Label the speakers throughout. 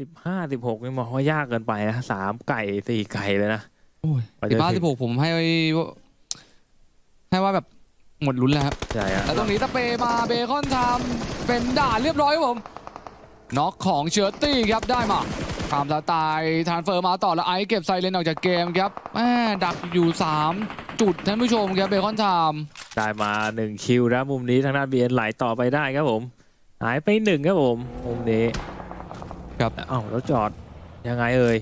Speaker 1: สิบห้าสิบหกนี่มองว่ายากเกินไปนะสามไก่สี่ไก่เลยนะ
Speaker 2: โอ้ย
Speaker 1: กว่า
Speaker 2: สิ
Speaker 1: จะ
Speaker 2: บห้า
Speaker 1: ถึ
Speaker 2: สิ
Speaker 1: ง
Speaker 2: บหกผมให้ว่าให้ว่าแบบหมดลุ้นแล้วครับ
Speaker 1: ใช่ฮะ
Speaker 2: แล้วตรงนี้ตะเปมาเบคอนทำเป็นด่านเรียบร้อยครับผมน็อกของเชอร์ตี้ครับได้มาตามสไตล์ทรานเฟอร์มาต่อแล้วไอซ์เก็บไซเลนออกจากเกมครับแม่ดักอยู่ 3 จุดท่านผู้ชมครับเบคอนทำ
Speaker 1: ได้มาหนึ่งคิวแล้วมุมนี้ทางด้านบีเอ็นไหลต่อไปได้ครับผม หายไปหนึ่งครับผม มุมนี้
Speaker 2: ครับ
Speaker 1: เอ้าแล้วจอดยังไงเอ่ย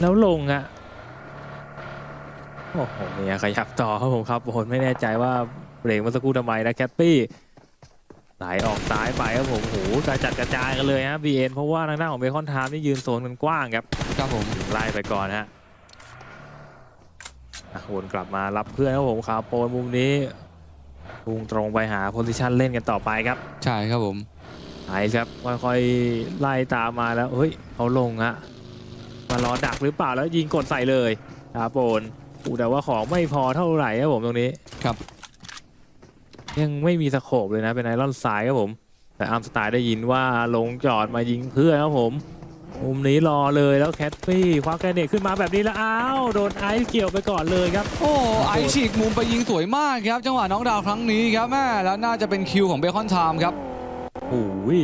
Speaker 1: แล้วลงอะโอ้โหเนี่ยขยับต่อครับผมครับผมไม่แน่ใจว่าเบรกเมื่อสักครู่ทำไมนะแคปปี้ไหลออกซ้ายไปครับผมโหกระจัดกระจายกันเลยฮะบีเอ็นเพราะว่าทางด้านของเบคอนไทม์นี่ยืนโซนกันกว้างครับ
Speaker 2: ครับผม
Speaker 1: ไล่ไปก่อนฮะอะวนกลับมารับเพื่อนครับผมคาโปนมุมนี้พุ่งตรงไปหาโพซิชันเล่นกันต่อไปครับ
Speaker 2: ใช่ครับผม
Speaker 1: ไอซ์ครับค่อยๆไล่ตามมาแล้วเฮ้ยเขาลงฮะมารอดักหรือเปล่าแล้วยิงกดใส่เลยคาโปนอู้แต่ว่าของไม่พอเท่าไหร่ครับผมตรงนี้
Speaker 2: ครับ
Speaker 1: ยังไม่มีสโคบเลยนะเป็นไอรอนสายครับผม แต่อาร์มสไตล์ได้ยินว่าลงจอดมายิงเพื่อนครับผมมุมนี้รอเลยแล้วแคทฟี่คว้าแกรเนตขึ้นมาแบบนี้แล้วอ้าวโดนไอซ์เกี่ยวไปก่อนเลยครับ
Speaker 2: โอ้ไอซ์ฉีกมุมไปยิงสวยมากครับ จังหวะน้องดาวครั้งนี้ครับแม่แล้วน่าจะเป็นคิวของเบคอนไทม์ครับ
Speaker 1: โอ้ย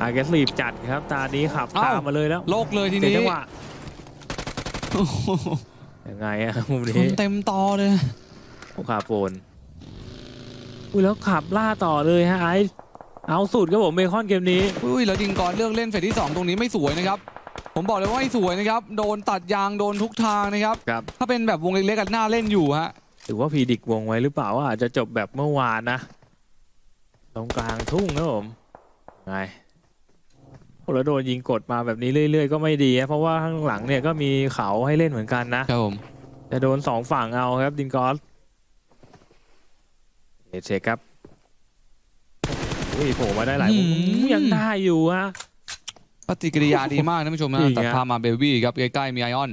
Speaker 1: อาร์เกสลีบจัดครับ ตานี้ขับ
Speaker 2: เอ้า
Speaker 1: ตามมาเลยแล้ว
Speaker 2: โลกเลยที
Speaker 1: เสีย
Speaker 2: นี้
Speaker 1: จังหวะ
Speaker 2: โอ้โห
Speaker 1: ยังไงอะมุม
Speaker 2: ช
Speaker 1: นี้
Speaker 2: นเต็มตอเลย
Speaker 1: โอ้ขาโปนอุ้ยแล้วขับล่าต่อเลยฮะไอซ์เอาสุดครับผมเบคอนเกมนี้
Speaker 2: อุ้ยแล้วดิงกอนเลือกเล่นเฟสที่ 2 ตรงนี้ไม่สวยนะครับ ผมบอกเลยว่าไม่สวยนะครับ โดนตัดยางโดนทุกทางนะครับ
Speaker 1: ครับ
Speaker 2: ถ้าเป็นแบบวงเล็กๆกันหน้าเล่นอยู่ฮะ
Speaker 1: ถือว่าพีดิกวงไว้หรือเปล่าว่าอาจจะจบแบบเมื่อวานนะ ตรงกลางทุ่งนะผม ไงโอ้แล้วโดนยิงกดมาแบบนี้เรื่อยๆก็ไม่ดีนะเพราะว่าข้างหลังเนี่ยก็มีเขาให้เล่นเหมือนกันนะ
Speaker 2: ครับผม
Speaker 1: จะโดนสองฝั่งเอาครับดินกอสเอเชคครับอุ้ยโผล่มาได้หลายมุมยังได้อยู่ฮะ
Speaker 2: ปฏิกิริยาดีมากท่านผู้ชมนะ
Speaker 1: จริงฮะ
Speaker 2: ตัดภาพมาเบบี้ครับใกล้ๆมีไอออน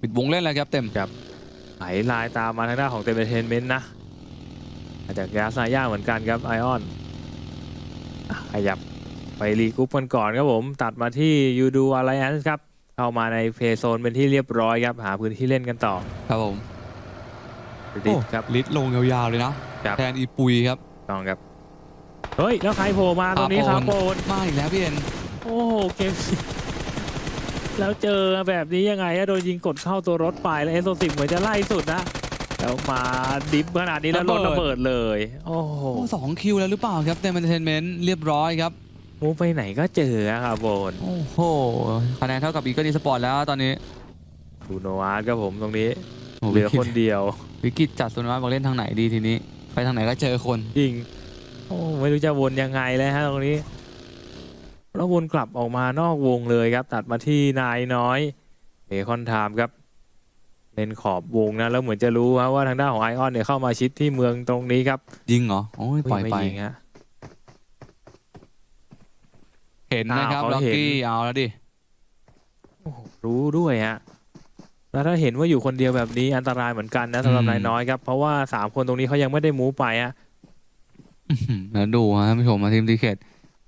Speaker 2: ปิดวงเล่นแล้วครับเต็ม
Speaker 1: ไหลลายตามมาทางด้านของเตมเทนเมนต์นะมาจากยาซาย่าเหมือนกันครับไอออนอะ ขยับไปรีกรุ๊ปกันก่อนครับผม ตัดมาที่ยูดูอะไลแอนส์ครับ เข้ามาในเพย์โซนเป็นที่เรียบร้อยครับ หาพื้นที่เล่นกันต่อ
Speaker 2: ครับผม
Speaker 1: ดิดครับ
Speaker 2: ลิดลงยาวๆเลยนะครับแทนอีปุยครับ
Speaker 1: ต้องครับ เฮ้ย แล้วใครโผล่มาตรงนี้ค
Speaker 2: คา
Speaker 1: รับ
Speaker 2: โป
Speaker 1: โป
Speaker 2: น
Speaker 1: น
Speaker 2: มาอีกแล้วพี่เอ็น
Speaker 1: โอ้โหเกมแล้วเจอแบบนี้ยังไงอะโดนยิงกดเข้าตัวรถไปแล้วเอสโซสิบเหมือนจะไล่สุดนะ แล้วมาดิฟขนาดนี้แล้วรถระเบิดเลย โอ้โห
Speaker 2: โอ้สองคิวแล้วหรือเปล่าครับเต็มเอนเตอร์เทนเมนต์เรียบร้อยครับ
Speaker 1: มูฟไปไหนก็เจออะครับโบน
Speaker 2: โอ้โหคะแนนเท่ากับอีกก็ดีสปอร์ตแล้วตอนนี้
Speaker 1: ดูโนอาร์ตครับผมตรงนี้
Speaker 2: โอ้
Speaker 1: เหลือ
Speaker 2: วิกฤ
Speaker 1: ค
Speaker 2: ต
Speaker 1: นเดียว
Speaker 2: วิกฤตจัดสุนทรบอกเล่นทางไหนดีทีนี้ ไปทางไหนก็เจอคน
Speaker 1: จริงโอ้ไม่รู้จะวนยังไงเลยฮะตรงนี้แล้ววนกลับออกมานอกวงเลยครับ ตัดมาที่นายน้อยเบคอนไทม์ครับ เล่นขอบวงนะแล้วเหมือนจะรู้ฮะว่าทางด้านของไอออนเนี่ยเข้ามาชิดที่เมืองตรงนี้ครับ
Speaker 2: ยิงเหรอโอ้ยปล่อย
Speaker 1: ไม่
Speaker 2: ไป
Speaker 1: ยิงฮะ
Speaker 2: เห็นนะครับ
Speaker 1: อ้าว
Speaker 2: ล็อก
Speaker 1: เขาเห็น
Speaker 2: กี้เอาแล้วดิ
Speaker 1: โอ้โหรู้ด้วยฮะแล้วถ้าเห็นว่าอยู่คนเดียวแบบนี้อันตรายเหมือนกันนะสำหรับนายน้อยครับ เพราะว่าสามคนตรงนี้เขายังไม่ได้มูฟไปฮะ
Speaker 2: อื้อหือแล้วดูฮะท่านผู้ชมมาทีมดีเคท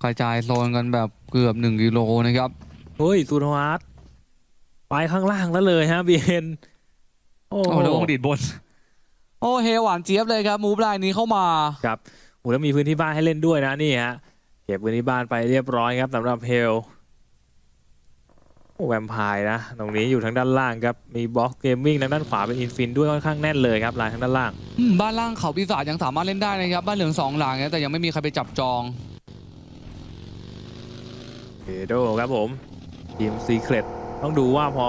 Speaker 2: กระจายโซนกันแบบเกือบหนึ่งกิโลนะครับ
Speaker 1: เฮ้ยซูโนอาร์ตไปข้างล่างแล้วเลยฮะบีเอ็น โอ้
Speaker 2: โอ้
Speaker 1: โห
Speaker 2: แล้ววงดีดบน โอ้เฮหวานเจี๊ยบเลยครับมูฟไลน์นี้เข้ามา
Speaker 1: ครับโอ้แล้วมีพื้นที่บ้านให้เล่นด้วยนะนี่ฮะ เก็บพื้นที่บ้านไปเรียบร้อยครับสำหรับเฮลโอ้แวมไพร์นะ ตรงนี้อยู่ทางด้านล่างครับ มีบ็อกเกมมิ่งทางด้านขวาเป็นอินฟินด้วยค่อนข้างแน่นเลยครับลายทางด้านล่าง
Speaker 2: อืมบ้านล่างเขาปีศาจยังสามารถเล่นได้นะครับ บ้านเหลืองสองหลังนะแต่ยังไม่มีใครไปจับจอง
Speaker 1: เอโดครับผมทีมซีเครตต้องดูว่าพอ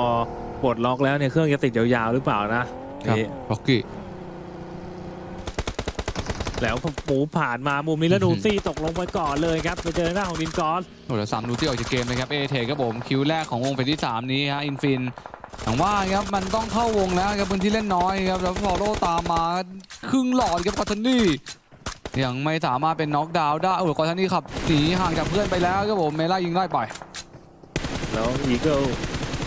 Speaker 1: ปลดล็อกแล้วเนี่ยเครื่องจะติดยาวๆหรือเปล่านะครับนี่
Speaker 2: ล็อกกี้
Speaker 1: แล้วหมูผ่านมามุมนี้แล้ว
Speaker 2: อื้
Speaker 1: ดู
Speaker 2: อหือ
Speaker 1: ซี่ตกลงไปก่อนเลยครับไปเจอหน้าของดินกอส
Speaker 2: โอ้แล้วสามนูที่ออกจากเกมนะครับเอเทครับผมคิวแรกของวงเฟสที่3นี้ฮะอินฟินอย่างว่าครับมันต้องเข้าวงแล้วครับพื้นที่เล่นน้อยครับแล้วฟอลโล่ตามมาครึ่งหลอดครับคอตานี่ยังไม่สามารถเป็นน็อกดาวน์ได้โอ้โหคอตานี่ขับหนีห่างจากเพื่อนไปแล้วครับผมเมล่ายิงไล่ไป
Speaker 1: แล้วอีเกิล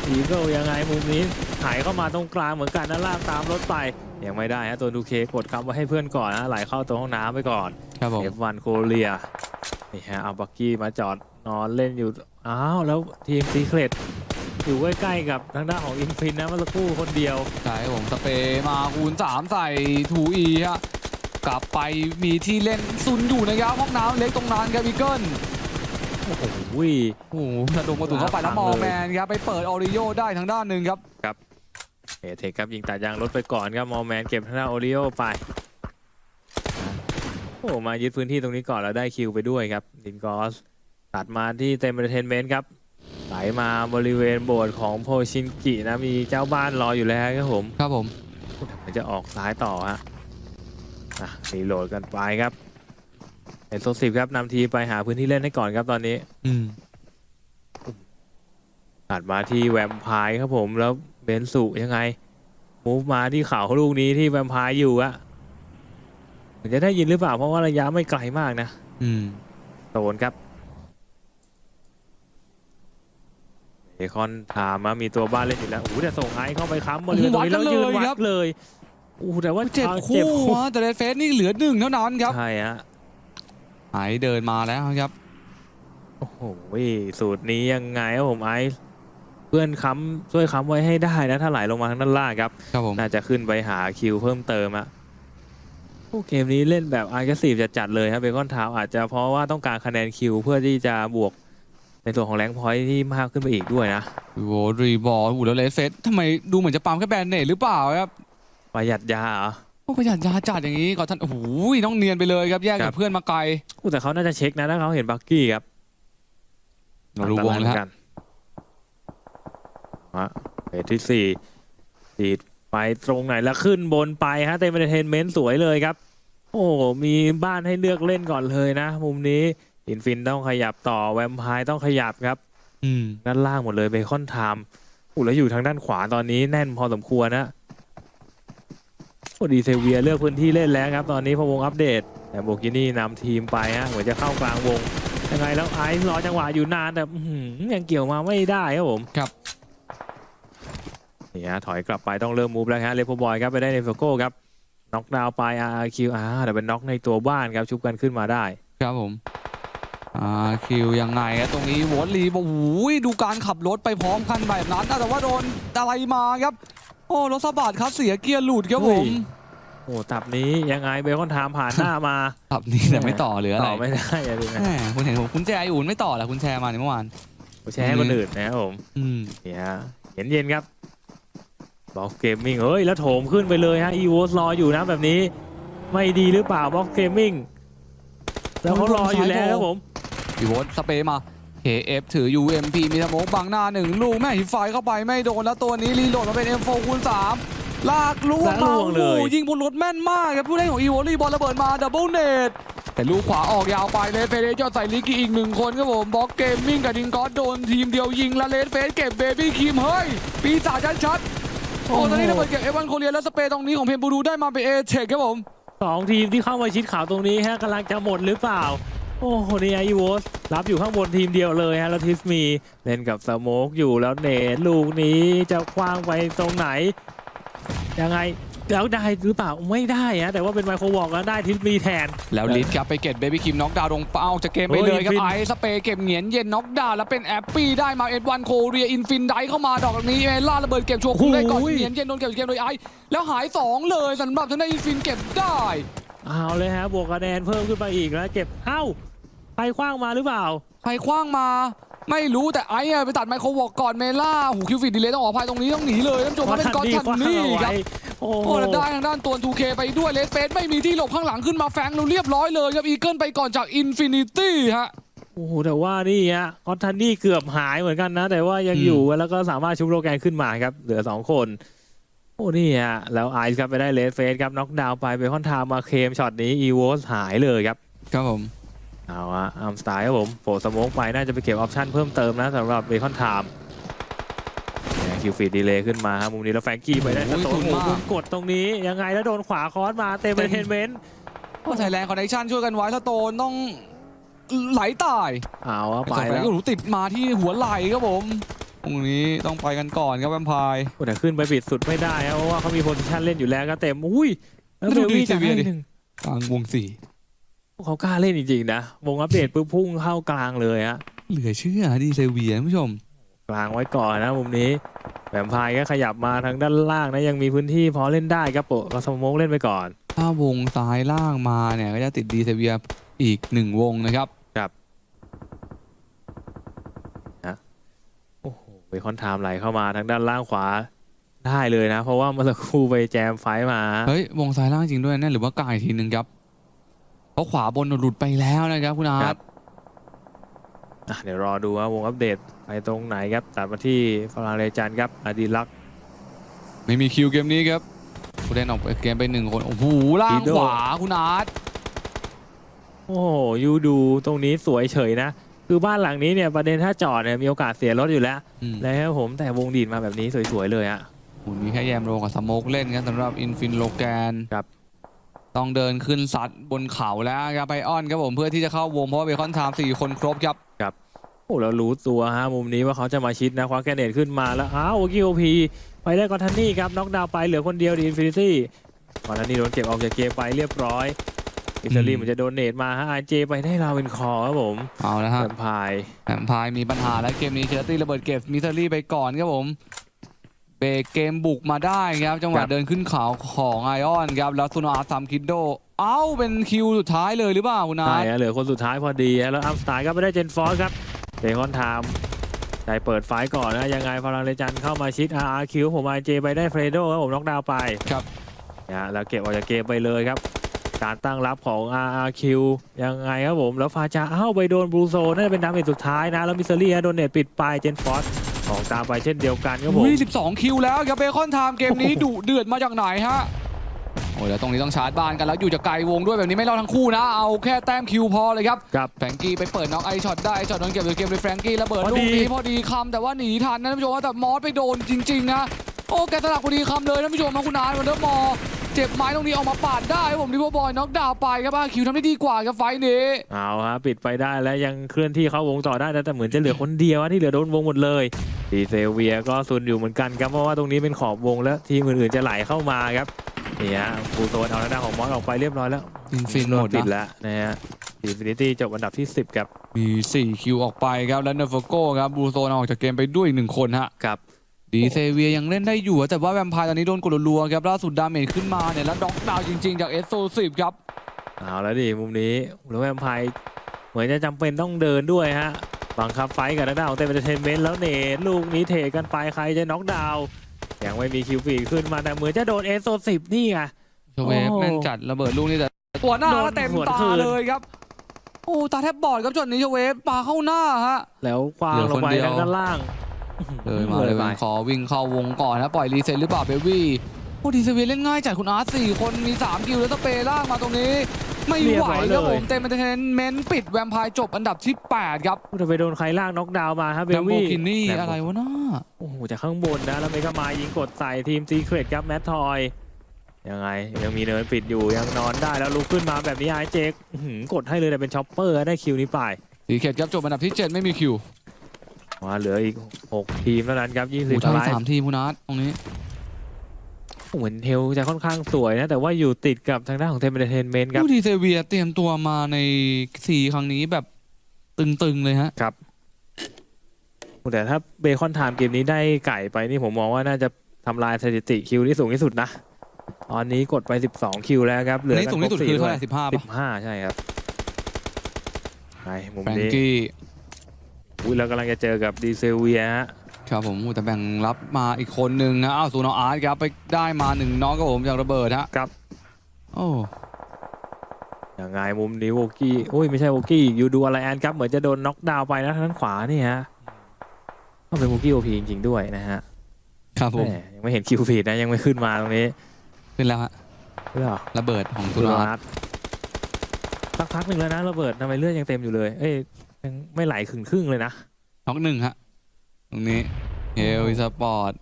Speaker 1: อีเกิลยังไงมุมนี้หายเข้ามาตรงกลางเหมือนกันนะลากตามรถไปยังไม่ได้ฮะตัวดูเคกดคำไว้ให้เพื่อนก่อนนะไหลเข้าตัวห้องน้ำไปก่อน
Speaker 2: ครับผม
Speaker 1: F1 โคเรียนี่ฮะเอาบักกี้มาจอดนอนเล่นอยู่อ้าวแล้วทีมซีเครตอยู่ใกล้ๆกับทางด้านของอินฟินนะเมื่อสักครู่คนเดียว
Speaker 2: ใช่ครับผมสเปรย์มาคูณ3ใส่ทูอีฮะกลับไปมีที่เล่นซุนอยู่นะครับห้องน้ำเล็กตรงนั้นครับอีเกิล
Speaker 1: โอ้โห
Speaker 2: โอ้โหสะดุดกระตุกเข้าไปแล้วมอแมนครับไปเปิดออริโอได้ทางด้านหนึ่งครับ
Speaker 1: เอเทคครับยิงตัดยางรถไปก่อนครับมอลแมนเก็บทางด้านโอริโอไปโอ้มายึดพื้นที่ตรงนี้ก่อนแล้วได้คิวไปด้วยครับดินกอสตัดมาที่เต็มเอนเตอร์เทนเมนต์ครับไหลมาบริเวณโบสถ์ของโพชินกินะมีเจ้าบ้านรออยู่แล้วครับผม
Speaker 2: ครับผม
Speaker 1: มันจะออกซ้ายต่อฮะอะรีโหลดกันไปครับเอ็น โซสิบครับนำทีมไปหาพื้นที่เล่นให้ก่อนครับตอนนี้
Speaker 2: อืม
Speaker 1: ตัดมาที่แวมไพร์ครับผมแล้วเบนสุยังไงมูฟมาที่เขาลูกนี้ที่แวมไพร์อยู่อะเหมือนจะได้ยินหรือเปล่าเพราะว่าระยะไม่ไกลมากนะ
Speaker 2: อืม
Speaker 1: โดนครับเบคอนถามมามีตัวบ้านเล่นอยู่แล้วโอ้โหแต่ส่งไอซ์เข้าไปค้ำบริเวณตรงนี้แล้วยืนวัดเลยโอ้โหแต่ว่า
Speaker 2: เจ็บ
Speaker 1: อา
Speaker 2: คู่ฮะแต่เรดเฟสนี่เหลือหนึ่งเท่านั้นครับ
Speaker 1: ใช่ฮะ
Speaker 2: ไอเดินมาแล้วครับ
Speaker 1: โอ้โหสูตรนี้ยังไงครับผมไอซ์เพื่อนค้ำช่วยค้ำไว้ให้ได้นะถ้าไหลลงมาทางด้านล่างครับ
Speaker 2: ครับผม
Speaker 1: น่าจะขึ้นไปหาคิวเพิ่มเติมอะโอ้เกมนี้เล่นแบบอาร์ s ซีฟจะจัดเลยครับเบคอนทาวอาจจะเพราะว่าต้องการคะแนนคิวเพื่อที่จะบวกในส่วนของแรงพอยท์ที่มากขึ้นไปอีกด้วยนะ
Speaker 2: โวรีบอลโอ้โหแล้วเรดเฟสทำไมดูเหมือนจะปาล์มแค่แบนเนตหรือเปล่าครับ
Speaker 1: ประหยัดยาเหรอ
Speaker 2: โอ้ประหยัดยาจัดอย่างนี้ก่อนท่านโอ้โหน้องเนียนไปเลยครับแยก
Speaker 1: ครั
Speaker 2: กับบ เพื่อนมาไกล
Speaker 1: อู้แต่เขาน่าจะเช็คนะถ้าเขาเห็นบักกี้ครับ
Speaker 2: เรารู้วงแล้ว
Speaker 1: อันตรายเหมือน
Speaker 2: ฮะ
Speaker 1: กันฮะเฟสที่สี่ดีดไปตรงไหนแล้วขึ้นบนไปฮะเต็มเอนเตอร์เทนเมนต์สวยเลยครับ โอ้มีบ้านให้เลือกเล่นก่อนเลยนะ มุมนี้อินฟินต้องขยับต่อแวมไพร์ต้องขยับครับ
Speaker 2: อืม
Speaker 1: ด้านล่างหมดเลยเบคอนไทม์อู้แล้วอยู่ทางด้านขวาตอนนี้แน่นพอสมควรนะ โอ้ดีเซเวียเลือกพื้นที่เล่นแล้วครับ ตอนนี้พอวงอัปเดต แต่โบกินี่นำทีมไปฮะเหมือนจะเข้ากลางวงยังไงแล้วไอซ์รอจังหวะอยู่นานแต่อื้อหือยังเกี่ยวมาไม่ได้ครับผม
Speaker 2: ครับ
Speaker 1: นี่ฮะถอยกลับไปต้องเริ่มมูฟแล้วฮะเลโพบอยครับไปได้ในเฟโก้ครับน็อกดาวน์ไปอาร์คิวอาร์แต่เป็นน็อกในตัวบ้านครับชุบกันขึ้นมาได้
Speaker 2: ครับผมอ่าคิวยังไงอะตรงนี้วอลลีบอกโอ้ยดูการขับรถไปพร้อมกันแบบนั้นอะแต่ว่าโดนอะไรมาครับ โอ้รถสะบัดครับเสียเกียร์หลุดครับผม
Speaker 1: โอ้ตับนี้ยังไงเบคอนไทม์ผ่านหน้ามา
Speaker 2: ขับนี่แต่ไม่ต่อหรืออะไร
Speaker 1: ต่อไม่ได้อะดูนะ
Speaker 2: แหมคุณเห็นผมคุณแจไออุ่นไม่ต่อเหรอคุณแชร์มาในเมื่อวาน
Speaker 1: แชร์ให้คนอื่นนะครับผม
Speaker 2: อืม
Speaker 1: นี่ฮะเย็นเย็นๆครับบ็อกเกมมิ่งเฮ้ย แล้วโถมขึ้นไปเลยฮะอีโวสรออยู่นะแบบนี้ ไม่ดีหรือเปล่าบ็อกเกมมิ่งแล้วเขารออยู่แล้วครับผม
Speaker 2: พี่โวตสเปรย์มา KF ถือ UMP มีสโมกบังหน้าหนึ่งลูกแม่หินไฟเข้าไปไม่โดนแล้วตัวนี้รีโหลดมาเป็น M4 คูณ3ลากล่วง
Speaker 1: ลาก
Speaker 2: มา
Speaker 1: ล่วงเลย
Speaker 2: โอ้โหยิงบนรถแม่นมากครับผู้เล่นของอีโวลีบอลระเบิดมาดับเบิลเนตแต่ลูกขวาออกยาวไปเลสเฟสจอดใส่ลิกกี้อีกหนึ่งคนครับผมบล็อกเกมมิ่งกับดิงกอสโดนทีมเดียวยิงแล้วเลสเฟสเก็บเบบี้คิมเฮ้ยปีศาจชัดๆโอ้ตอนนี้ระเบิดเก็บเอวันโคเรียแล้วสเปรย์ตรงนี้ของเพนบูรูได้มาเป็นเอเชคครับผม
Speaker 1: สองทีมที่เข้ามาชิดข่าวตรงนี้ฮะกำลังจะหมดหรือเปล่าโอ้โหนี่ไอโวสรับอยู่ข้างบนทีมเดียวเลยฮะแล้วทิสมีเล่นกับสโมกอยู่แล้วเนตลูกนี้จะคว้างไปตรงไหน ยังไงแล้วได้หรือเปล่าไม่ได้ฮะแต่ว่าเป็นไมโครวอล์กแล้วได้ทิสมีแทน
Speaker 2: แล้วลิสครับไปเก็บเบบี้คิมน็อกดาวน์ลงเป้าจากเกมไปเลยครับ
Speaker 1: โอ้ย
Speaker 2: ไอซ์สเปรย์เก็บเหงียนเย็นน็อกดาวน์แล้วเป็นแอปปี้ได้มาเอ็ดวันโคเรียอินฟินไดเข้ามาดอกนี้เอล่าระเบิดเก็บชัวร์คุ้มได้ก่อนเหงียนเย็นโดนเก็บเกมโดยไอซ์แล้วหาย2เลยสำหรับทางด้านอินฟินเก็บได้
Speaker 1: เอาเลยฮะบวกคะแนนเพิ่มขึ้นไปอีกแล้วเก็บเอ้า ไปคว้างมาหรือเปล่า
Speaker 2: ใครคว้างมา ไม่รู้แต่ไอซ์อะไปตัดไมโครวอกก่อนเมล่าหูคิวฟิดดีเลยต้องออกภายตรงนี้ต้องหนีเลยท่านผู้ชมมาเป็นก้อนทันนี่ครับ
Speaker 1: โอ้
Speaker 2: โอ้แล้วได้ทางด้านตัว 2K ไปด้วยเลสเฟสไม่มีที่หลบข้างหลังขึ้นมาแฟงเราเรียบร้อยเลยครับอีเกิลไปก่อนจากอินฟินิตี้ฮะ
Speaker 1: โอ้โหแต่ว่านี่ฮะคอนทันนี่เกือบหายเหมือนกันนะ แต่ว่ายัง
Speaker 2: อืม
Speaker 1: อยู่แล้วก็สามารถชุบโลแกนขึ้นมาครับ เหลือ 2 คน โอ้นี่ฮะแล้วไอซ์ครับไปได้เลสเฟสครับน็อกดาวน์ไปเบคอนไทม์มาเคลมช็อตนี้อีโวสหายเลยครับ
Speaker 2: ครับผม
Speaker 1: เอาอะอัมสไตล์ครับผมโผล่สโมกไปน่าจะไปเก็บออปชั่นเพิ่มเติมนะสำหรับเบคอนไทม์คิวฟีดดีเลยขึ้นมาครับมุมนี้แล้วแฟรงกี้ไปได้สโตนโอ้โหมุมกดตรงนี้ยังไงแล้วโดนขวาคอสมาเต็มเทนเมนต์
Speaker 2: ก็ไทยแลนด์คอนเนคชั่นช่วยกันไว้สโตนต้องไหลตาย
Speaker 1: เอาอะ
Speaker 2: ไป
Speaker 1: ไป
Speaker 2: แล้
Speaker 1: แล้วว
Speaker 2: ติดมาที่หัวไหล่ครับผมตรงนี้ต้องไปกันก่อนครับแวมไพร์
Speaker 1: โอ้แต่ขึ้นไปปิดสุดไม่ได้ครับเพราะว่าเขามีโพซิชันเล่นอยู่แล้วก็เต็มอุ้ยแล้ว
Speaker 2: แล้ว
Speaker 1: เบ
Speaker 2: ดู
Speaker 1: ลวี่
Speaker 2: ดี
Speaker 1: จะ
Speaker 2: เซเวี
Speaker 1: ให้
Speaker 2: ยดิ
Speaker 1: หนึ่ง
Speaker 2: กลางวงสี่
Speaker 1: พวก เขากล้าเล่นจริงๆนะ วงอัปเดตปุ๊บพุ่งเข้ากลางเลยฮะ
Speaker 2: เหลือเชื่อดีเซเวียท่านผู้ชม
Speaker 1: กลางไว้ก่อนนะมุมนี้แวมไพร์ก็ขยับมาทางด้านล่างนะยังมีพื้นที่พอเล่นได้ครับโปะก็สโมกเล่นไปก่อน
Speaker 2: ถ้าวงซ้ายล่างมาเนี่ยก็จะติดดีเซเวียอีกหนึ่งวงนะครับ
Speaker 1: โอ้โหเบคอนไทม์ไหลเข้ามาทางด้านล่างขวาได้เลยนะ เพราะว่าเมื่อสักครู่ไปแจมไฟท์มา
Speaker 2: เฮ้ยวงซ้ายล่างจริงด้วยแน่หรือว่ากายทีหนึ่งครับ เพราะขวาบนหลุดไปแล้วนะครับคุณอา
Speaker 1: ครั
Speaker 2: ร์ต
Speaker 1: บอะเดี๋ยวรอดูว่าวงอัปเดตไปตรงไหนครับตัดมาที่ฟราเลจันครับอดีลักษ์
Speaker 2: ไม่มีคิวเกมนี้ครับผู้เล่นออกเกมไปหนึ่งคน โอ้โหล่างขวาคุณอาร์ต
Speaker 1: โอ้โหยูดูตรงนี้สวยเฉยนะ คือบ้านหลังนี้เนี่ยประเด็นถ้าจอดเนี่ยมีโอกาสเสียรถอยู่แล้ว
Speaker 2: อืม
Speaker 1: แล้วผมแต่วงดีดมาแบบนี้สวยๆเลยอะ
Speaker 2: โอ้โหมีแค่แยมโรกับสโมกเล่นกันสำหรับอินฟินโลแกน
Speaker 1: ครับ
Speaker 2: ต้องเดินขึ้นซัดบนเขาแล้วครับไปออนครับผมเพื่อที่จะเข้าวงเพราะว่าเบคอนไทม์สี่คนครบครับ
Speaker 1: โอ้เรารู้ตัวฮะมุมนี้ว่าเขาจะมาชิดนะคว้าแกรเนตขึ้นมาแล้วอ้าวโอกิโอพีไปได้กอนทันนี่ครับน็อกดาวน์ไปเหลือคนเดียวดีอินฟินิตี้กอนทันนี่โดนเก็บออกจากเกมไปเรียบร้อยอิตาลี
Speaker 2: อืม
Speaker 1: มันจะโดนเนตมาฮะไอเจไปได้ลาวินคอร์ครับผม
Speaker 2: เอาแล้วฮะ
Speaker 1: แวมไพร์
Speaker 2: แอมพายมีปัญหาแล้วเกมนี้เชลตี้ระเบิดเก็บมิเทอรี่ไปก่อนครับผม เบรกเกมบุกมาได้ครับจังหวะเดินขึ้นเขาของไอออนครับแล้วซูโนอาร์ซัมคิดโด เอ้าเป็นคิวสุดท้ายเลยหรือเปล่าคุณอา
Speaker 1: ใช่
Speaker 2: ร์ต
Speaker 1: ฮะเหลือคนสุดท้ายพอดีฮะแล้วอัมสไตล์ก็ไปได้เจนฟอสครับเบคอนไทม์ได้เปิดไฟล์ก่อนนะยังไงฟารังเลจันเข้ามาชิด RRQ ผมไอเจไปได้เฟรโดครับผมน็อกดาวน์ไป
Speaker 2: ครับ
Speaker 1: นะฮะแล้วเก็บออกจากเกมไปเลยครับ การตั้งรับของ RRQ ยังไงครับผมแล้วฟาจาเอ้าไปโดนบลูโซน่าจะเป็นดาเมจสุดท้ายนะแล้วมิสเซอรี่ฮะโดนเนตปิดไปเจนฟอส ของตามไปเช่นเดียวกันครับผม
Speaker 2: อุ้ย12 คิวแล้วครับเบคอนไทม์เกมนี้ดุเดือดมาจากไหนฮะ โอ้ยแล้วตรงนี้ต้องชาร์จบ้านกันแล้วอยู่จากไกลวงด้วยแบบนี้ไม่รอดทั้งคู่นะ เอาแค่แต้มคิวพอเลยครับ
Speaker 1: ครับ
Speaker 2: แฟรงกี้ไปเปิดน็อกไอช็อตได้ไอช็อตโดนเก็บโดยเกมโดยแฟรงกี้ระเบิด
Speaker 1: พอ
Speaker 2: ลู
Speaker 1: ดี
Speaker 2: กนี้พอดีคำแต่ว่าหนีทันนะท่านผู้ชมว่าแต่มอสไปโดนจริงๆนะโอ้แกสลักพอดีคำเลยท่านผู้ชมมาคุณอาร์ตวันเดอร์มอร์ เจ็บไม้ตรงนี้ออกมาปาดได้ครับผมลิเวอร์บอยน็อกดาวน์ไปครับคิวทำได้ดีกว่าครับไฟล์นี้
Speaker 1: เอาฮะปิดไปได้แล้วยังเคลื่อนที่เข้าวงต่อได้นะแต่เหมือนจะเหลือคนเดียวอะที่เหลือโดนวงหมดเลยดีเซลเวียก็ซุนอยู่เหมือนกันครับเพราะว่าตรงนี้เป็นขอบวงแล้วทีมอื่นๆจะไหลเข้ามาครับนี่ฮะฟูโซนเอาหน้าของมอสออกไปเรียบร้อยแล้ว
Speaker 2: อินฟิน
Speaker 1: โด
Speaker 2: ห
Speaker 1: น
Speaker 2: มด
Speaker 1: ปิด
Speaker 2: นะ
Speaker 1: แล้วนะฮะอินฟินิตี้จบอันดับที่ 10 ครับ
Speaker 2: มี 4 คิวออกไปครับ แล้วเนฟโก้ครับ บูโซนออกจากเกมไปด้วยอีกหนึ่งคนฮะ
Speaker 1: ครับ
Speaker 2: ดีเซเวียยังเล่นได้อยู่แต่ว่าแวมไพร์ตอนนี้โดนกดรัวๆครับล่าสุดดาเมจขึ้นมาเนี่ยแล้วด็อกดาวน์จริงๆ จากเอสโซสิบครับ
Speaker 1: เอาแล้วดิมุมนี้แล้วแวมไพร์เหมือนจะจำเป็นต้องเดินด้วยฮะบังคับไฟท์กับทางด้านของเต็มเตอร์เทนเมนต์แล้วเนทลูกนี้เทกันไปใครจะน็อกดาวน์ยังไม่มีคิวฟีดขึ้นมาแต่เหมือนจะโดนเอสโซสิบนี่ไง
Speaker 2: เชเวฟ
Speaker 1: โอ้
Speaker 2: แม่นจัดระเบิดลูกนี้แต่ตัวหน้า
Speaker 1: โดน
Speaker 2: แล้วเต็ม
Speaker 1: สวน
Speaker 2: ตา
Speaker 1: คืน
Speaker 2: เลยครับโอ้ตาแทบบอดครับช็อตนี้เชเวฟปาเข้าหน้าฮะ
Speaker 1: แล้วคว้าง
Speaker 2: เหลือ
Speaker 1: ล
Speaker 2: ค
Speaker 1: ง
Speaker 2: น
Speaker 1: ไป
Speaker 2: เดียว
Speaker 1: ทางด้านล่าง
Speaker 2: เลยมา
Speaker 1: เล
Speaker 2: เลยย
Speaker 1: ไป
Speaker 2: ขอวิ่งเข้าวงก่อนนะปล่อยรีเซ็ตหรือเปล่าเบวี่โอ้ดีเซเวียเล่นง่ายจัดคุณอาร์ตสี่คนมีสามคิวแล้วสเปรย์ล่างมาตรงนี้ ไม่ไหวครับผมเต็มเอนเตอร์เทนเมนต์ปิดแวมไพร์จบอันดับที่แปดครับ
Speaker 1: จะไปโดนใครล่างน็อกดาวน์มาครับเบ
Speaker 2: แล
Speaker 1: ล
Speaker 2: มโบ
Speaker 1: วี่
Speaker 2: กินี่
Speaker 1: แลมโบ
Speaker 2: อะไรวะน้า
Speaker 1: โอ้โหจากข้างบนนะ แล้วเมกามายิงกดใส่ทีมซีเครตครับแมททอยยังไง ยังมีเนินปิดอยู่ยังนอนได้แล้วลุกขึ้นมาแบบนี้ไอเจกอื้อหือกดให้เลยแต่เป็นช็อปเปอร์ได้คิวนี้ไป
Speaker 2: สีเขตครับจบอันดับที่ 7 ไม่มีคิว
Speaker 1: มาเหลืออีก 6 ทีมเท่านั้นครับ
Speaker 2: โอ้
Speaker 1: 20
Speaker 2: ทาง
Speaker 1: ไล
Speaker 2: สามทีมคุณอาร์ตตรงนี้
Speaker 1: เหมือนเทลจะค่อนข้างสวยนะ แต่ว่าอยู่ติดกับทางด้านของเทมเ e อร์เทนเมนต์ครับ
Speaker 2: ผู้ดีเซเวียเตรียมตัวมาในสีครั้งนี้แบบตึงๆเลยฮะ
Speaker 1: แต่ถ้าเบคอนไทม์เกมนี้ได้ไก่ไปนี่ผมมองว่าน่าจะทำลายสถิติคิวที่สูงที่สุดนะ ตอนนี้กดไป 12 คิวแล้วครับ เหลื
Speaker 2: อัน
Speaker 1: อ
Speaker 2: นี้
Speaker 1: กั
Speaker 2: สูง
Speaker 1: น
Speaker 2: ที่สุด
Speaker 1: ครบ
Speaker 2: คือ
Speaker 1: สี่
Speaker 2: เท่า
Speaker 1: ด้
Speaker 2: ไห
Speaker 1: วย
Speaker 2: ร่สิบห้า
Speaker 1: สิ
Speaker 2: ป่ะ
Speaker 1: บห้าใช่ครับไปมุม
Speaker 2: แฟรง
Speaker 1: นี้
Speaker 2: กี้
Speaker 1: อุ้ยเรากำลังจะเจอกับดีเซลเวียฮะ
Speaker 2: ครับผมอู้แต่แบ่งรับมาอีกคนนึงนะอ้าวซูโนอาร์ตครับไปได้มาหนึ่งน้องครับผมจากระเบิดฮะ
Speaker 1: ครับ
Speaker 2: โอ้
Speaker 1: ยังไงมุมนี้โวกี้อุ้ยไม่ใช่โวกี้ยูดูอะไรแอนครับเหมือนจะโดนน็อกดาวน์ไปนะทางด้านขวานี่ฮะต้องเป็นโวกี้โอพีจริงๆด้วยนะฮะ
Speaker 2: ครับผม
Speaker 1: แหมยังไม่เห็นคิวฟีดนะยังไม่ขึ้นมาตรงนี้
Speaker 2: ขึ้นแล้วฮะ
Speaker 1: เลือด
Speaker 2: ระเบิดของซู
Speaker 1: คุณ
Speaker 2: โน
Speaker 1: อา
Speaker 2: อาร์ต
Speaker 1: ร์ตสักพักหนึ่งแล้วนะระเบิดทำไมเลือดยังเต็มอยู่เลยเอ้ย ยังไม่ไหลขึงครึ่งเลยนะ
Speaker 2: น็อกหนึ่งฮะ ตรงนี้เฮลสปอร์ต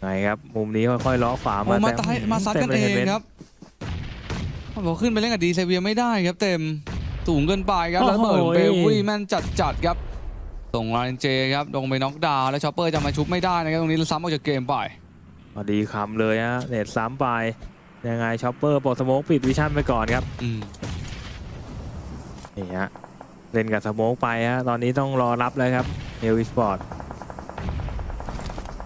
Speaker 1: ไงครับ มุมนี้ค่อยๆล้อขวา
Speaker 2: โอ้
Speaker 1: มา
Speaker 2: มา
Speaker 1: แต่
Speaker 2: ตายมาซัดกัน
Speaker 1: ต็
Speaker 2: เอง
Speaker 1: ลย
Speaker 2: ครับบอกขึ้นไปเล่นกับดีเซเวียไม่ได้ครับเต็มสูงเกินไปครับแล้วระเบิดของเบลวี่แม่นจัดจัดๆครับส่งลานเจครับลงไปน็อกดาวน์แล้วชอปเปอร์จะมาชุบไม่ได้นะครับตรงนี้ซ้ำออกจากเกมไป
Speaker 1: พอดีคำเลยฮะเน็ตซ้ำไปยังไงช็อปเปอร์ปลดสโมกปิดวิชั่นไปก่อนครับ
Speaker 2: อืม
Speaker 1: นี่ฮะเล่นกับสโมกไปฮะตอนนี้ต้องรอรับเลยครับเฮลวิสปอร์ต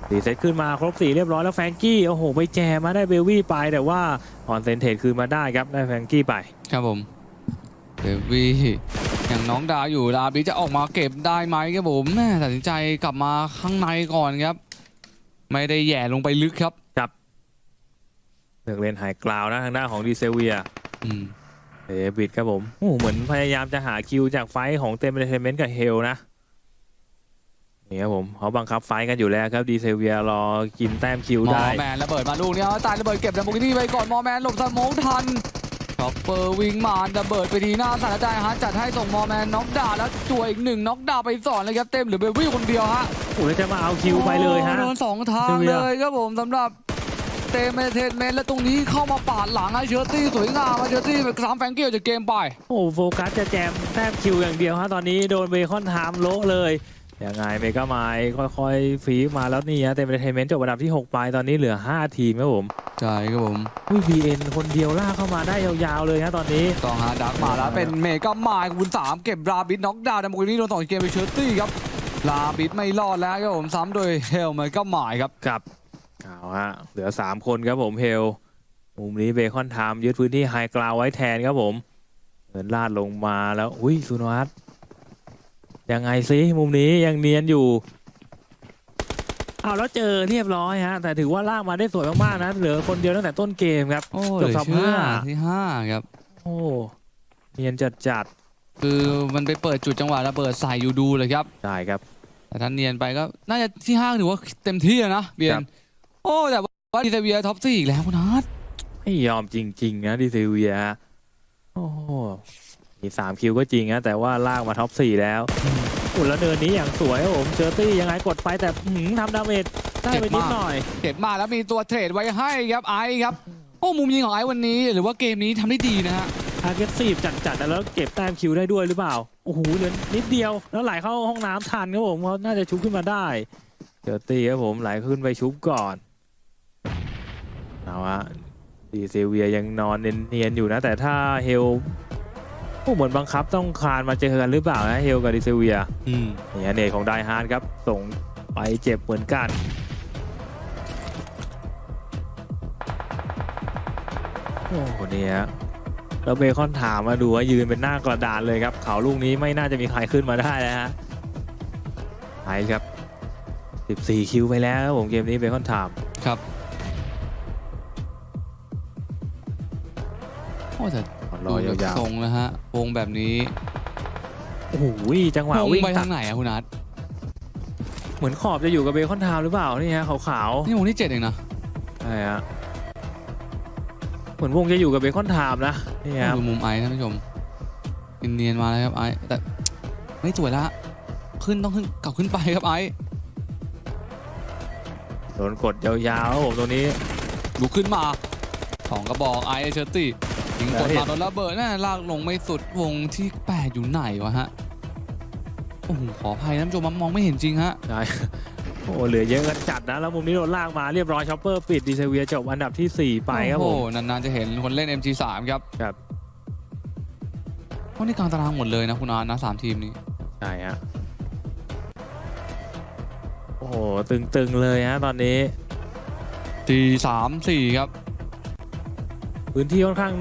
Speaker 1: สีเซตขึ้นมาครบสี่เรียบร้อยแล้วแฟรงกี้โอ้โหไปแจมมาได้เบลวี่ไปแต่ว่าออนเซนเทตคืนมาได้ครับได้แฟรงกี้ไป
Speaker 2: ครับผมเดวี่อย่างน้องดาวอยู่ดาบิจะออกมาเก็บได้ไหมครับผมแม่ตัดสินใจกลับมาข้างในก่อนครับ ไม่ได้แหย่ลงไปลึกครับ
Speaker 1: เลือกเล่นไฮกราวนะทางด้านของดีเซเวีย
Speaker 2: อืม
Speaker 1: เดวิดครับผมโอ้โหเหมือนพยายามจะหาคิวจากไฟท์ของเต็มเอนเตอร์เทนเมนต์กับเฮลนะนี่ครับผมเขาบังคับไฟท์กันอยู่แล้วครับดีเซเวียรอกินแต้มคิว
Speaker 2: มอ
Speaker 1: ได้
Speaker 2: แมนระเบิดมาลูกนี้เอาตายระเบิดเก็บดัมโบกินี่ไปก่อนมอแมนหลบสมองทันช็อปเปอร์วิ่งมาระเบิดไปทีหน้าสารใจฮะจัดให้ส่งมอแมนน็อกดาวน์แล้วจั่วอีกหนึ่งน็อกดาวน์ไปสอนเลยครับเต็มเหรือเบลวี่คนเดียวฮะ
Speaker 1: โอ้โหแล้วจะมาเอาคิวไปเลยฮะ
Speaker 2: โดนสองทาง
Speaker 1: เซเวีย
Speaker 2: เลยครับผมสำหรับ เตมเทนเมนและตรงนี้เข้ามาปาดหลังให้เชอร์ตี้สวยงามมาเชอร์ตี้สามแฟรงเกิลจากเกมไป
Speaker 1: โอ้โหโฟกัสจะแจมแต้มคิวอย่างเดียวฮะตอนนี้โดนเบคอนไทม์โละเลยยังไงเมกาไมล์ค่อยๆฟีมาแล้วนี่ฮะเต็มเอนเตอร์เทนเมนต์จบอันดับที่ 6 ไปตอนนี้เหลือ 5 ทีมครับผม
Speaker 2: ใช่ครับผม
Speaker 1: อุ้ย BN คนเดียวลากเข้ามาได้ยาวๆเลยฮะตอนนี้
Speaker 2: ต้องหาดักมาแล้วเป็นเมกามายคูณสามเก็บราบิดน็อกดาวน์ดัมโบกินี่โดนต่ออีกเกมไปเชอร์ตี้ครับลาบิดไม่รอดแล้วครับผมซ้ำโดยเฮลเมกามายครับ
Speaker 1: ครับ เอาฮะเหลือ3คนครับผมเฮลมุมนี้เบคอนไทม์ยึดพื้นที่ไฮกราวไว้แทนครับผมเดินลาดลงมาแล้วอุ้ยสุนวัตยังไงซิมุมนี้ยังเนียนอยู่เอาวแล้วเจอเรียบร้อยฮะแต่ถือว่าลากมาได้สวยมากๆนะเหลือคนเดียวตั้งแต่ต้นเกมครับ
Speaker 2: โอ้
Speaker 1: จบ
Speaker 2: เหลือ
Speaker 1: ท็อป
Speaker 2: เชื่อ
Speaker 1: ห้า
Speaker 2: ที่ห้าครับ
Speaker 1: โอ้เนียนจัดจัด
Speaker 2: คือมันไปเปิดจุดจังหวะระเบิดใส่ยูดูเลยครับ
Speaker 1: ๆได้ครับ
Speaker 2: แต่ถ้าเนียนไปก็น่าจะที่ห้าถือว่าเต็มที่แล้วนะเบีย
Speaker 1: ครั
Speaker 2: น
Speaker 1: บ
Speaker 2: โอ้แต่ว่าดีเซเวียท็อปสี่อีกแล้วคุณนัท
Speaker 1: ไม่ยอมจริง ๆ นะดิเซเวียโอ้โหมีสามคิวก็จริงนะแต่ว่าลากมาท็อปสี่แล้วอุยแล้วเนินนี้อย่างสวยครับผมเจอตี้ยังไงกดไปแต่หืมทำดาเมจได้ไปนิดหน่อย
Speaker 2: เก็บมาแล้วมีตัวเทรดไว้ให้ครับไอซ์ครับ โอ้มุมยิงของไอซ์วันนี้ หรือว่าเกมนี้ทำได้ดีนะฮะ
Speaker 1: ทาร์เก็ตซีฟจัดๆแล้วเก็บแต้มคิวได้ด้วยหรือเปล่า โอ้โหเหลือนิดเดียว แล้วไหลเข้าห้องน้ำทันครับผมเขาน่าจะชุบขึ้นมาได้เจอตี้ครับผมไหลขึ้นไปชุบก่อน เอาฮะดีเซเวียยังนอนเนียนๆอยู่นะ แต่ถ้าเฮลโอ้เหมือนบังคับต้องคานมาเจอกันหรือเปล่านะเฮลกับดีเซเวีย
Speaker 2: อืม
Speaker 1: เนี่ยเนตของไดฮาร์ดครับ ส่งไปเจ็บเหมือนกันโอ้โหเนี่ยแล้วเบคอนถามมาดูว่ายืนเป็นหน้ากระดานเลยครับ เขาลูกนี้ไม่น่าจะมีใครขึ้นมาได้แล้วฮะไปครับ 14 คิวไปแล้วครับผมเกมนี้เบคอนถาม
Speaker 2: ครับ อ้แต่
Speaker 1: รอยาว
Speaker 2: ทรงนะฮะ วงแบบนี้
Speaker 1: ๆโอ้โหจังหวะ
Speaker 2: วง
Speaker 1: วิ่ง
Speaker 2: ไป
Speaker 1: ตั
Speaker 2: ทา
Speaker 1: ด
Speaker 2: งไหนอะคุณนัท
Speaker 1: เหมือนขอบจะอยู่กับเบคอนไทามหรือเปล่านี่ฮะขาว
Speaker 2: นี่วงที่เจ็ดเองนะ
Speaker 1: ๆใช่ฮะเหมือนวงจะอยู่กับเบคอนไทม์นะนี่ครับ
Speaker 2: ดูมุมไอซ์ท่านผู้ชมเนียนๆมาแล้วครับไอซ์แต่ไม่สวยละขึ้นต้องขึ้นกลับขึ้นไปครับไอซ์
Speaker 1: โดนกดยาวๆครับผมตรงนี้
Speaker 2: ลุกขึ้นมาสองกระบอกไอซ์เชอร์ตี้ ยิงกด
Speaker 1: แล้วเห็
Speaker 2: มานโดนระเบิดน่าลากลงไม่สุดวงที่แปดอยู่ไหนวะฮะโอ้โหขออภัยท่านผู้ชมมองไม่เห็นจริงฮะ
Speaker 1: ใช่โอ้เหลือเยอะกันจัดนะ แล้วมุมนี้โดนลากมาเรียบร้อยช็อปเปอร์ปิดดีเซเวียจบอันดับที่ 4 ไปครับผ
Speaker 2: โอ้
Speaker 1: ม
Speaker 2: โหนานๆจะเห็นคนเล่น MG3 ครับ
Speaker 1: ครับ
Speaker 2: เพราะนี่กลางตารางหมดเลยนะคุณอาร์ตนะสามทีมนี้
Speaker 1: ใช่ฮะ โอ้โห ตึงๆเลยฮะตอนนี้
Speaker 2: ทีสามสี่ครับ
Speaker 1: พื้นที่ค่อนข้าง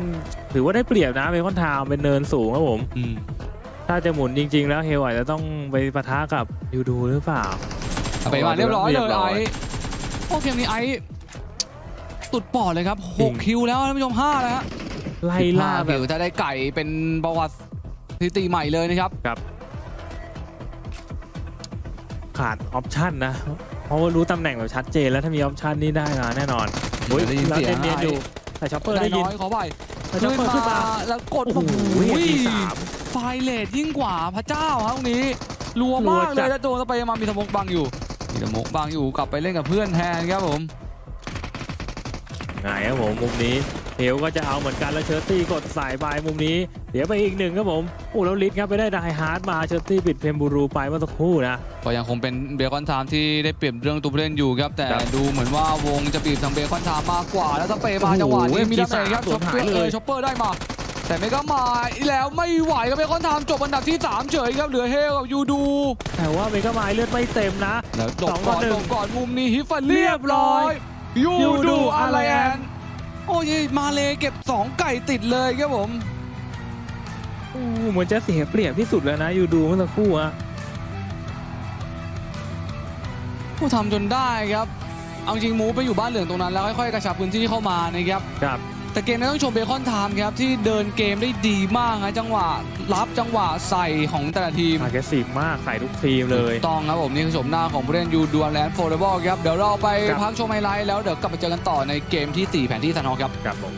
Speaker 1: ถือว่าได้เปรียบนะเบคอนทาวน์เป็นเนินสูงครับผม
Speaker 2: อืม
Speaker 1: ถ้าจะหมุนจริง ๆ แล้วเฮลอาจจะต้องไปปะทะกับยูดูหรือเปล่า
Speaker 2: เอาไปมาเรียบร้อย
Speaker 1: เรี
Speaker 2: เลย
Speaker 1: บร้
Speaker 2: ไอ้โอ้เกมนี้ไอ้ตุดปอดเลยครับหกคิวแล้วท่านผู้ชมห้าแล้วฮะ
Speaker 1: ไล่ล่าแบ
Speaker 2: คิ
Speaker 1: บ
Speaker 2: วจะได้ไก่เป็นประวัติสถิติใหม่เลยนะครับ
Speaker 1: ขาดออปชั่นนะ เพราะว่ารู้ตำแหน่งแบบชัดเจนแล้วถ้ามีออปชั่นนี่ได้มาแน่นอนโอ้ย
Speaker 2: ได้ยิน
Speaker 1: แล้ว
Speaker 2: เสียง
Speaker 1: เนียนๆ
Speaker 2: ไอ้
Speaker 1: อยู่ แต่ช็อปเปอร์
Speaker 2: ได้
Speaker 1: ได้ยิน
Speaker 2: น้อยขอไป
Speaker 1: แต่ช็อปเปอร์ขึ้นมา
Speaker 2: แล้วกด
Speaker 1: โอ้โห
Speaker 2: โอ้โห
Speaker 1: ทีสาม
Speaker 2: ไฟเลทยิ่งกว่าพระเจ้าครับตรงนี้รัวมาก
Speaker 1: รัว
Speaker 2: เล
Speaker 1: จั
Speaker 2: ย
Speaker 1: ด
Speaker 2: แล้วโดนสไปมามีสมกบังอยู่ มีสมกบังอยู่กลับไปเล่นกับเพื่อนแทนครับผม
Speaker 1: ไงครับผมมุมนี้ เฮลก็จะเอาเหมือนกันแล้วเชอร์ตี้กดสายไปมุมนี้ เดี๋ยวไปอีกหนึ่งครับผมโอ้แล้วลิทครับไปได้ไดฮาร์ดมาเชอร์ตี้ปิดเพมบูรูไปเมื่อสักครู่นะ
Speaker 2: ก็ยังคงเป็นเบคอนไทม์ที่ได้เปรียบเรื่องตัวผู้เล่นอยู่ครับแต่
Speaker 1: ครับ
Speaker 2: ดูเหมือนว่าวงจะบีบทางเบคอนไทม์มากกว่าแล้วสเปย์มา
Speaker 1: โอ้โห
Speaker 2: จังหวะนี้มีดาเมจครับ
Speaker 1: ส
Speaker 2: ช็
Speaker 1: ว
Speaker 2: อนป
Speaker 1: หา
Speaker 2: เปอยร์
Speaker 1: เลย
Speaker 2: ช็อปเปอร์ได้มาแต่ไม่ก็มาอีกแล้วไม่ไหวครับเบคอนไทม์จบอันดับที่ 3 เฉยครับเหลือเฮลกับยูดู
Speaker 1: แต่ว่าเมกาไมล์เลือดไม่เต็มนะ
Speaker 2: แล้วจบ
Speaker 1: สองต่
Speaker 2: ก่
Speaker 1: อ
Speaker 2: อน
Speaker 1: หนึ่ง
Speaker 2: จบก่อนมุมนี้ฮิฟฟัน
Speaker 1: เรี
Speaker 2: เรี
Speaker 1: ย
Speaker 2: ย
Speaker 1: บบร้
Speaker 2: ร้
Speaker 1: อ
Speaker 2: อยยยู
Speaker 1: ยูดู
Speaker 2: ดู
Speaker 1: อา
Speaker 2: อา
Speaker 1: ไล
Speaker 2: ไล
Speaker 1: แอ
Speaker 2: แอนน โอ้ยมาเลเก็บ 2 ไก่ติดเลยครับผม
Speaker 1: โอ้เหมือนจะเสียเปรียบที่สุดแล้วนะยูดูเมื่อสักครู่อะ
Speaker 2: ผู้ทำจนได้ครับ เอาจริงมูฟไปอยู่บ้านเหลืองตรงนั้นแล้วค่อยๆกระชับพื้นที่เข้ามานะครับ
Speaker 1: ครับ
Speaker 2: แต่เกมนี้ต้องชมเบคอนไทม์ครับที่เดินเกมได้ดีมากนะจังหวะรับจังหวะใส่ของแต่ละทีม
Speaker 1: อาเกสีมากใส่ทุกทีมเลย
Speaker 2: ถูกต้องครับผมนี่คือชมหน้าของผู้เล่นยูดัวแลนด์โฟลเดอร์บอลครับเดี๋ยวเราไป
Speaker 1: ครับ
Speaker 2: พักชมไฮไลท์แล้วเดี๋ยวกลับมาเจอกันต่อในเกมที่ 4 แผนที่ซันฮอคครับ
Speaker 1: ครับผม